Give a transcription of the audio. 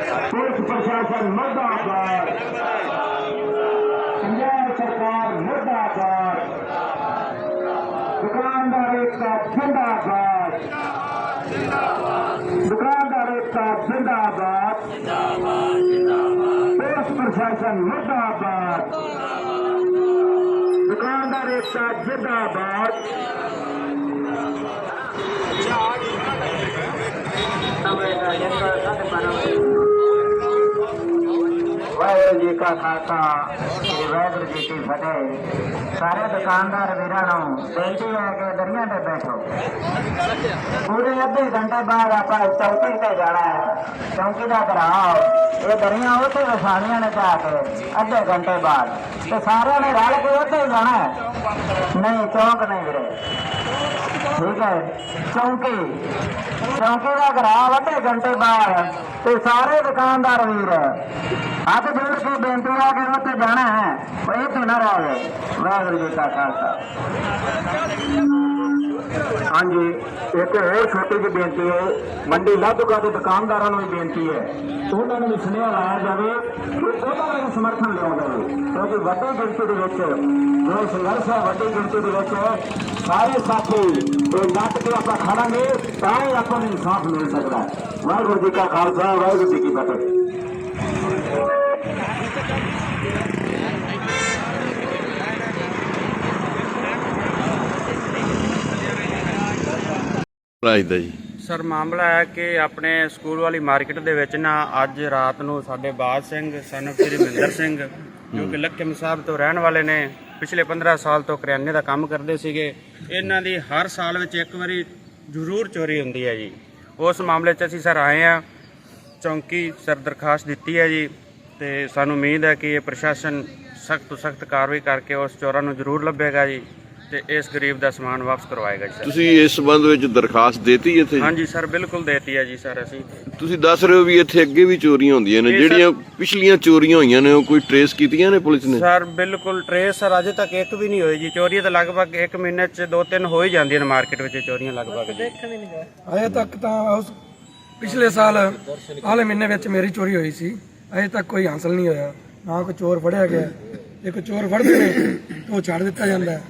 Police प्रशासन मुर्दाबाद। पंजाब सरकार मुर्दाबाद। दुकानदार एकता जिंदाबाद। दुकानदार एकता जिंदाबाद। पुलिस प्रशासन मुर्दाबाद। दुकानदार एकता जिंदाबाद। अच्छा, Number 9, ਵਾਹਿਗੁਰੂ ਜੀ ਕਾ ਖਾਲਸਾ ਸ੍ਰੀ ਵਾਹਿਗੁਰੂ ਜੀ ਕੀ ਫਤਿਹ। ਸਾਰੇ ਦੁਕਾਨਦਾਰ ਵੀਰਾਂ ਨੂੰ ਬੇਨਤੀ ਹੈ ਕਿ ਦਰੀਆਂ ਤੇ ਬੈਠੋ। ਪੂਰੇ ਅੱਧੇ ਘੰਟੇ ਬਾਅਦ ਆਪਾਂ ਚੌਕੀ ਤੇ ਜਾਣਾ ਹੈ। ਚੌਕੀ ਦਾ ਕਰਾਓ ਇਹ ਦਰਿਆ ਉੱਥੇ ਵਸਾਣੀਆਂ ਨੇ ਜਾ ਕੇ, ਅੱਧੇ ਘੰਟੇ ਬਾਅਦ। ਤੇ ਸਾਰਿਆਂ ਨੇ ਰਲ ਕੇ ਉੱਥੇ ਜਾਣਾ ਹੈ। ਨਹੀਂ, ਚੌਕ ਨਹੀਂ ਵੀਰੇ। ਠੀਕ ਹੈ। ਚੌਂਕੀ। ਚੌਂਕੀ ਦਾ ਘਰਾਓ ਅੱਧੇ ਘੰਟੇ ਬਾਅਦ ਤੇ ਸਾਰੇ ਦੁਕਾਨਦਾਰ ਵੀਰ ਹੱਥ ਜੋੜ ਕੇ ਬੇਨਤੀ ਆ ਕਿ ਉੱਥੇ ਜਾਣਾ ਹੈ। ਪਰ ਤੇ ਨਾ ਰਹਿ। ਵਾਹਿਗੁਰੂ ਜੀ ਕਾ ਖਾਲਸਾ। ਹਾਂਜੀ, ਇੱਕ ਹੋਰ ਛੋਟੀ ਜਿਹੀ ਬੇਨਤੀ ਹੈ, ਮੰਡੀ ਲਾਧੂਕਾ ਦੇ ਦੁਕਾਨਦਾਰਾਂ ਨੂੰ ਵੀ ਬੇਨਤੀ ਹੈ, ਉਹਨਾਂ ਨੂੰ ਵੀ ਸੁਨੇਹਾ ਲਾਇਆ ਜਾਵੇ ਕਿ ਉਹਨਾਂ ਦਾ ਵੀ ਸਮਰਥਨ ਲਿਆਉਂਦਾ ਜਾਵੇ ਕਿਉਂਕਿ ਵੱਡੀ ਗਿਣਤੀ ਦੇ ਵਿੱਚ, ਜੋ ਸੰਘਰਸ਼ ਹੈ, ਵੱਡੀ ਗਿਣਤੀ ਦੇ ਵਿੱਚ ਸਾਰੇ ਸਾਥੀ ਇਹ ਕੇ ਆਪਾਂ ਖੜਾਂਗੇ, ਤਾਂ ਹੀ ਆਪਾਂ ਨੂੰ ਇਨਸਾਫ ਮਿਲ ਸਕਦਾ ਵਾਹਿਗੁਰੂ ਜੀ ਕਾ ਖਾਲਸਾ, ਵਾਹਿਗੁਰੂ ਜੀ ਕੀ ਫਤਿਹ। ਰਾਜ ਦਾ ਜੀ। ਸਰ ਮਾਮਲਾ ਹੈ ਕਿ ਆਪਣੇ ਸਕੂਲ ਵਾਲੀ ਮਾਰਕੀਟ ਦੇ ਵਿੱਚ ਨਾ ਅੱਜ ਰਾਤ ਨੂੰ ਸਾਡੇ ਬਾਦ ਸਿੰਘ ਸਨ ਸ੍ਰੀ ਮਹਿੰਦਰ ਸਿੰਘ ਜੋ ਕਿ ਲੱਖਮ ਸਾਹਿਬ ਤੋਂ ਰਹਿਣ ਵਾਲੇ ਨੇ ਪਿਛਲੇ 15 ਸਾਲ ਤੋਂ ਕਰਿਆਨੇ ਦਾ ਕੰਮ ਕਰਦੇ ਸੀਗੇ। ਇਹਨਾਂ ਦੀ ਹਰ ਸਾਲ ਵਿੱਚ ਇੱਕ ਵਾਰੀ ਜ਼ਰੂਰ ਚੋਰੀ ਹੁੰਦੀ ਹੈ ਜੀ। ਉਸ ਮਾਮਲੇ 'ਚ ਅਸੀਂ ਸਰ ਆਏ ਆ ਚੌਂਕੀ ਸਰ ਦਰਖਾਸਤ ਦਿੱਤੀ ਹੈ ਜੀ ਤੇ ਸਾਨੂੰ ਉਮੀਦ ਹੈ ਕਿ ਇਹ ਪ੍ਰਸ਼ਾਸਨ ਸਖਤ ਤੋਂ ਸਖਤ ਕਾਰਵਾਈ ਕਰਕੇ ਉਸ ਚੋਰਾਂ ਨੂੰ ਜ਼ਰੂਰ ਲੱਭੇਗਾ ਜੀ। ਤੇ ਇਸ ਗਰੀਬ ਦਾ ਸਮਾਨ ਵਾਪਸ ਕਰਵਾਏਗਾ ਜੀ ਸਰ। ਤੁਸੀਂ ਇਸ ਸੰਬੰਧ ਵਿੱਚ ਦਰਖਾਸਤ ਦੇਤੀ ਇੱਥੇ? ਹਾਂਜੀ ਸਰ ਬਿਲਕੁਲ ਦੇਤੀ ਹੈ ਜੀ ਸਰ ਅਸੀਂ। ਤੁਸੀਂ ਦੱਸ ਰਹੇ ਹੋ ਵੀ ਇੱਥੇ ਅੱਗੇ ਵੀ ਚੋਰੀਆਂ ਹੁੰਦੀਆਂ ਨੇ ਸਰ- ਜਿਹੜੀਆਂ ਪਿਛਲੀਆਂ ਚੋਰੀਆਂ ਹੋਈਆਂ ਨੇ ਉਹ ਕੋਈ ਟਰੇਸ ਕੀਤੀਆਂ ਨੇ ਪੁਲਿਸ ਨੇ? ਸਰ ਬਿਲਕੁਲ ਟਰੇਸ ਸਰ ਅਜੇ ਤੱਕ ਇੱਕ ਵੀ ਨਹੀਂ ਹੋਈ ਜੀ। ਚੋਰੀ ਤਾਂ ਲਗਭਗ 1 ਮਹੀਨੇ ਚ ਦੋ ਤਿੰਨ ਹੋ ਹੀ ਜਾਂਦੀਆਂ ਨੇ ਮਾਰਕੀਟ ਵਿੱਚ ਚੋਰੀਆਂ ਲਗਭਗ ਜੀ। ਅਜੇ ਤੱਕ ਤਾਂ ਉਸ ਪਿਛਲੇ ਸਾਲ ਹਾਲੇ ਮਹੀਨੇ ਵਿੱਚ ਮੇਰੀ ਚੋਰੀ ਹੋਈ ਸੀ। ਅਜੇ ਤੱਕ ਕੋਈ ਹਾਸਲ ਨਹੀਂ ਹੋਇਆ। ਨਾ ਕੋਈ ਚੋਰ ਫੜਿਆ ਗਿਆ। ਇੱਕ ਚੋਰ ਫੜਦੇ ਨੇ ਤੇ ਉਹ ਛੱਡ ਦਿੱਤਾ ਜਾਂਦਾ ਹੈ।